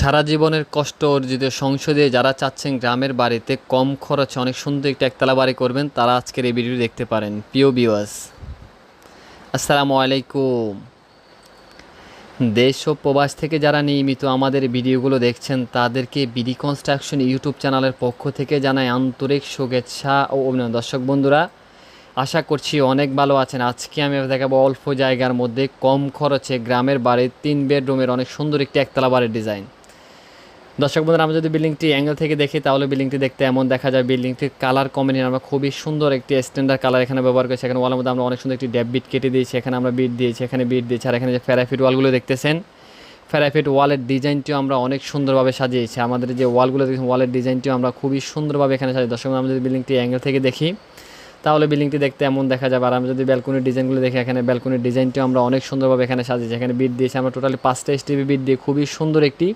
সারা জীবনের কষ্ট অর্জিত সংসদে যারা চাচ্ছেন গ্রামের বাড়িতে কম খরচে অনেক সুন্দর একটি একতলা বাড়ি করবেন, তারা আজকের এই ভিডিও দেখতে পারেন। প্রিয় বিওয়াস আসসালামু আলাইকুম। দেশ ও প্রবাস থেকে যারা নিয়মিত আমাদের ভিডিওগুলো দেখছেন, তাদেরকে বিডি কনস্ট্রাকশন ইউটিউব চ্যানেলের পক্ষ থেকে জানাই আন্তরিক শুভেচ্ছা ও অভিনন্দন। দর্শক বন্ধুরা, আশা করছি অনেক ভালো আছেন। আজকে আমি দেখাবো অল্প জায়গার মধ্যে কম খরচে গ্রামের বাড়ির তিন বেডরুমের অনেক সুন্দর একটি একতলা বাড়ির ডিজাইন। দর্শক বন্ধুরা, আমরা যদি বিল্ডিংটি অ্যাঙ্গেল থেকে দেখি, তাহলে বিল্ডিংটি দেখতে এমন দেখা যায়। বিল্ডিংটির কালার কম্বিনেশন আমরা খুবই সুন্দর একটি স্ট্যান্ডার্ড কালার এখানে ব্যবহার করেছি। এখানে ওয়ালের মধ্যে আমরা অনেক সুন্দর একটি ড্যাব বিট কেটে দিয়েছি। এখানে আমরা বিট দিয়েছি, এখানে বিট দিয়েছি, আর এখানে যে ফেরাফিট ওয়ালগুলো দেখতেছেন ফেরাফিট ওয়ালের ডিজাইনটিও আমরা অনেক সুন্দরভাবে সাজিয়েছি। আমাদের যে ওয়ালগুলো দেখছেন ওয়ালের ডিজাইনটিও আমরা খুবই সুন্দরভাবে এখানে সাজিয়ে দর্শক আমরা যদি বিল্ডিংটি অ্যাঙ্গেল থেকে দেখি, তাহলে বিল্ডিংটি দেখতে এমন দেখা যাবে। আর আমরা যদি ব্যালকনির ডিজাইনগুলো দেখি, এখানে ব্যালকনির ডিজাইনটিও আমরা অনেক সুন্দরভাবে এখানে সাজিয়েছি। এখানে বিট দিয়েছি, আমরা টোটালি পাঁচটা এসটিভি বিট দিয়ে খুবই সুন্দর একটি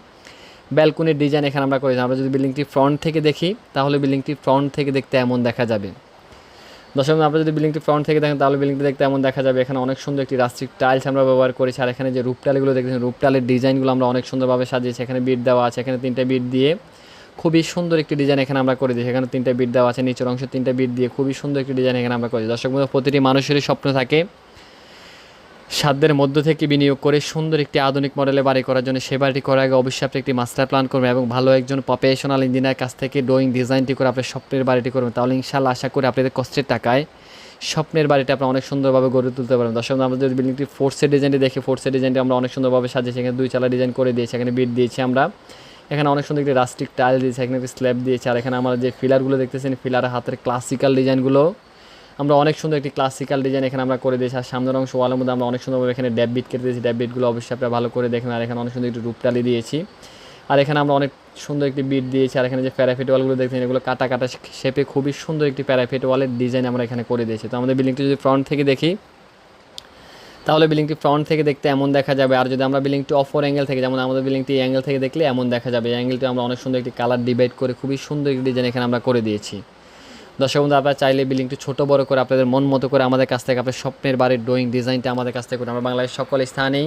ব্যালকনির ডিজাইন এখানে আমরা করেছি আমরা যদি বিল্ডিংটি ফ্রন্ট থেকে দেখি, তাহলে বিল্ডিংটি ফ্রন্ট থেকে দেখতে এমন দেখা যাবে। দর্শক আমরা যদি বিল্ডিংটি ফ্রন্ট থেকে দেখেন, তাহলে বিল্ডিংটি দেখতে এমন দেখা যাবে। এখানে অনেক সুন্দর একটি রাস্টিক টাইলস আমরা ব্যবহার করেছি, আর এখানে যে রূপটালিগুলো দেখেছেন রূপটালের ডিজাইনগুলো আমরা অনেক সুন্দরভাবে সাজিয়েছি। এখানে বিট দেওয়া আছে, এখানে তিনটে বিট দিয়ে। খুবই সুন্দর একটি ডিজাইন এখানে আমরা করে দিয়েছি। এখানে তিনটে বিট দেওয়া আছে, নিচের অংশে তিনটে বিট দিয়ে খুবই সুন্দর একটি ডিজাইন এখানে আমরা করেছি দর্শক বন্ধু প্রতিটি মানুষেরই স্বপ্ন থাকে সাধ্যের মধ্য থেকে বিনিয়োগ করে সুন্দর একটি আধুনিক মডেলে বাড়ি করার জন্য সে বাড়িটি করার আগে অবশ্যই আপনি একটি মাস্টার প্ল্যান করবেন এবং ভালো একজন প্রফেশনাল ইঞ্জিনিয়ার কাছ থেকে ড্রয়িং ডিজাইনটি করে আপনার স্বপ্নের বাড়িটি করবেন। তাহলে ইনশাল্লাহ আশা করি আপনাদের কষ্টের টাকায় স্বপ্নের বাড়িটা আপনারা অনেক সুন্দরভাবে গড়ে তুলতে পারবেন। দর্শক, আমরা যদি বিল্ডিংটি ফোর্সের ডিজাইনটি দেখি ফোর্সের ডিজাইনটি আমরা অনেক সুন্দরভাবে সাজিয়েছি। এখানে দুই চালা ডিজাইন করে দিয়েছি, এখানে বিট দিয়েছি আমরা। এখানে অনেক সুন্দর একটি রাস্টিক টাইল দিয়েছি, এখানে একটি স্ল্যাব দিয়েছি। আর এখানে আমরা যে ফিলারগুলো দেখতেছেন ফিলার হাতের ক্লাসিক্যাল ডিজাইনগুলো আমরা অনেক সুন্দর একটি ক্লাসিক্যাল ডিজাইন এখানে আমরা করে দিয়েছি। আর সামনের অংশ ওয়ালের মধ্যে আমরা অনেক সুন্দরভাবে এখানে ড্যাব বিট কেটে দিয়েছি। ড্যাব বিটগুলো অবশ্যই আপনারা ভালো করে দেখেন। আর এখানে অনেক সুন্দর একটি রূপটালি দিয়েছি। আর এখানে আমরা অনেক সুন্দর একটি বিট দিয়েছি। আর এখানে যে প্যারাফিট ওয়ালগুলো দেখছেন, এগুলো কাটা কাটা শেপে খুবই সুন্দর একটি প্যারাফিট ওয়ালের ডিজাইন আমরা এখানে করে দিয়েছি। তো আমাদের বিল্ডিংটি যদি ফ্রন্ট থেকে দেখি, তাহলে বিল্ডিংটি ফ্রন্ট থেকে দেখতে এমন দেখা যাবে। আর যদি আমরা বিল্ডিংটি অফর অ্যাঙ্গেল থেকে, যেমন আমাদের বিল্ডিংটি অ্যাঙ্গেল থেকে দেখলে এমন দেখা যাবে। অ্যাঙ্গেলটি আমরা অনেক সুন্দর একটি কালার ডিভাইড করে খুবই সুন্দর একটি ডিজাইন এখানে আমরা করে দিয়েছি। দর্শক বন্ধু আপনারা চাইলে বিল্ডিংটি ছোট, বড় করে আপনাদের মন মতো করে আমাদের কাছ থেকে আপনার স্বপ্নের বাড়ির ড্রয়িং ডিজাইনটা আমাদের কাছ থেকে আমরা বাংলাদেশের সকল স্থানেই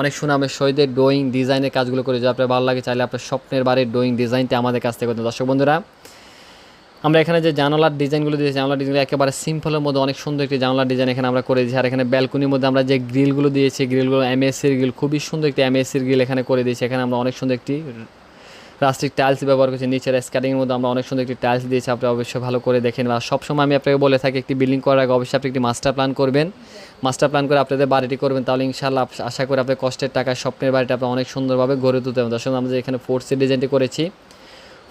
অনেক সুনামের সহিতের ড্রয়িং ডিজাইনের কাজগুলো করে। যদি আপনার ভালো লাগে, চাইলে আপনার স্বপ্নের বাড়ির ড্রয়িং ডিজাইনটা আমাদের কাছ থেকে দর্শক বন্ধুরা, আমরা এখানে যে জানালার ডিজাইনগুলো দিয়েছি, জানালার ডিজাইনগুলো একেবারে সিম্পলের মধ্যে অনেক সুন্দর একটি জানালার ডিজাইন এখানে আমরা করে দিয়েছি। আর এখানে ব্যালকনির মধ্যে আমরা যে গ্রিলগুলো দিয়েছি গ্রিলগুলো এমএসির গ্রিল খুবই সুন্দর একটি এমএসির গ্রিল এখানে করে দিয়েছি। এখানে আমরা অনেক সুন্দর একটি রাস্টিক টাইলস ব্যবহার করছি, নিচের স্কাটিংয়ের মধ্যে আমরা অনেক সুন্দর একটি টাইলস দিয়েছি, আপনি অবশ্যই ভালো করে দেখেন বা সবসময় আমি আপনাকে বলে থাকি, একটি বিল্ডিং করার আগে অবশ্যই আপনি একটি মাস্টার প্ল্যান করবেন। মাস্টার প্ল্যান করে আপনাদের বাড়িটি করবেন, তাহলে ইনশাল্লাহ আশা করি আপনার কষ্টের টাকায় স্বপ্নের বাড়িটা আপনি অনেক সুন্দরভাবে গড়ে তুলতে পারবেন। দর্শক, আমরা এখানে ফোর্সের ডিজাইনটি করেছি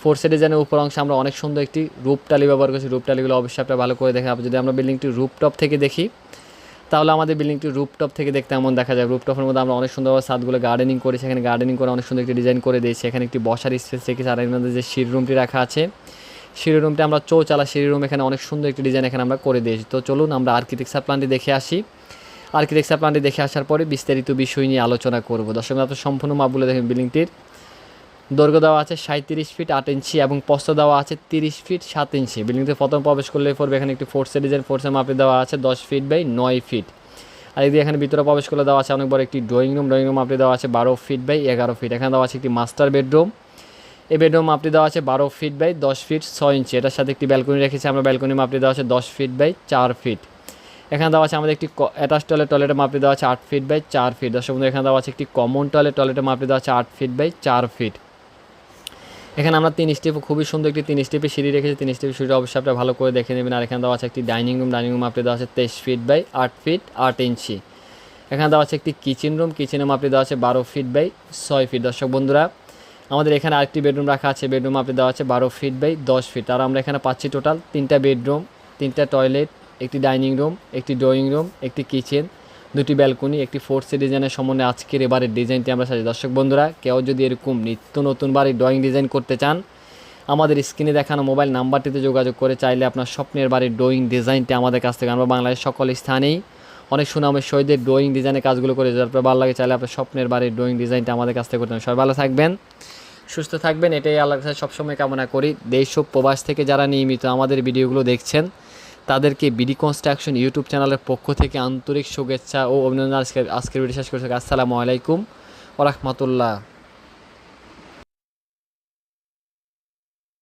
ফোর্সের ডিজাইনের উপর অংশে আমরা অনেক সুন্দর একটি রূপটালি ব্যবহার করছি। রূপটালিগুলো অবশ্যই আপনি ভালো করে দেখেন। আপনি যদি আমরা বিল্ডিংটি রূপটপ থেকে দেখি তাহলে আমাদের বিল্ডিংটি রুপটপ থেকে দেখতে এমন দেখা যায়। রুপটপের মধ্যে আমরা অনেক সুন্দরভাবে ছাদগুলো গার্ডেনিং করেছি এখানে গার্ডেনিং করে অনেক সুন্দর একটি ডিজাইন করে দিয়েছি। এখানে একটি বসার স্পেস রেখেছি আর এর মধ্যে যে সিঁড়ি রুমটি রাখা আছে, সিঁড়ি রুমটি আমরা চৌচালা সিঁড়ি রুম এখানে অনেক সুন্দর একটি ডিজাইন এখানে আমরা করে দিয়েছি। তো চলুন আমরা আর্কিটেকচার প্ল্যানটি দেখে আসি। আর্কিটেকচার প্ল্যানটি দেখে আসার পরে বিস্তারিত বিষয় নিয়ে আলোচনা করব। দর্শক, আপনার সম্পূর্ণ মাপ বলে দেখেন বিল্ডিংটির দৈর্ঘ্য দেওয়া আছে সাঁত্রিশ ফিট আট ইঞ্চি এবং প্রস্থ দেওয়া আছে তিরিশ ফিট সাত ইঞ্চি বিল্ডিংতে প্রথম প্রবেশ করলে পড়বে এখানে একটি ফোর্সের ডিজাইন ফোর্সের মাপে দেওয়া আছে দশ ফিট বাই নয় ফিট আর এদিকে এখানে ভিতরে প্রবেশ করলে দেওয়া আছে অনেক বড় একটি ড্রয়িং রুম ড্রয়িং রুম আপনি দেওয়া আছে বারো ফিট বাই এগারো ফিট এখানে দেওয়া আছে একটি মাস্টার বেডরুম এই বেডরুম আপনি দেওয়া আছে বারো ফিট বাই দশ ফিট ছয় ইঞ্চি এটার সাথে একটি ব্যালকনি রেখেছি আমরা ব্যালকনি মাপটি দেওয়া আছে দশ ফিট বাই চার ফিট এখানে দেওয়া আছে আমাদের একটি অ্যাটাচ টয়লেট টয়লেটের মাপটি দেওয়া আছে আট ফিট বাই চার ফিট দর্শক বন্ধু এখানে দেওয়া আছে একটি কমন টয়লেট টয়লেটের মাপটি দেওয়া আছে আট ফিট বাই চার ফিট এখানে আমরা তিন স্টেপ খুবই সুন্দর একটি তিন স্টেপে সিঁড়ি রেখেছি। তিন স্টেপে সিঁড়ি অবশ্যই আপনারা ভালো করে দেখে নেবেন। আর এখানে দেওয়া আছে একটি ডাইনিং রুম ডাইনিং রুম আপনি দেওয়া আছে তেইশ ফিট বাই আট ফিট আট ইঞ্চি। এখানে দেওয়া আছে একটি কিচেন রুম কিচেনের মাপটি দেওয়া আছে বারো ফিট বাই ছয় ফিট দর্শক বন্ধুরা, আমাদের এখানে আরেকটি বেডরুম রাখা আছে। বেডরুম আপনি দেওয়া আছে বারো ফিট বাই দশ ফিট আর আমরা এখানে পাচ্ছি টোটাল তিনটা বেডরুম তিনটা টয়লেট একটি ডাইনিং রুম একটি ড্রয়িং রুম একটি কিচেন দুটি ব্যালকনি, একটি ফোর্সের ডিজাইনের সম্বন্ধে আজকের এবারের ডিজাইনটি আমরা সাজি দর্শক বন্ধুরা, কেউ যদি এরকম নিত্য নতুন বাড়ির ড্রয়িং ডিজাইন করতে চান, আমাদের স্ক্রিনে দেখানো মোবাইল নাম্বারটিতে যোগাযোগ করে চাইলে আপনার স্বপ্নের বাড়ির ড্রয়িং ডিজাইনটি আমাদের কাছ থেকে আমরা বাংলাদেশের সকল স্থানেই। অনেক সুনামের শহীদের ড্রয়িং ডিজাইনের কাজগুলো করে যার ভালো লাগে, চাইলে আপনার স্বপ্নের বাড়ির ড্রয়িং ডিজাইনটা আমাদের কাছ থেকে করতে সবাই ভালো থাকবেন, সুস্থ থাকবেন, এটাই আল্লাহর কাছে সবসময় কামনা করি। দেশ প্রবাস থেকে যারা নিয়মিত আমাদের ভিডিওগুলো দেখছেন তাদেরকে বিডি কনস্ট্রাকশন ইউটিউব চ্যানেলের পক্ষ থেকে আন্তরিক শুভেচ্ছা ও অভিনন্দন আজকে আজকের ভিডিও শেষ করছি। আসসালামু আলাইকুম ওরহমতুল্লাহ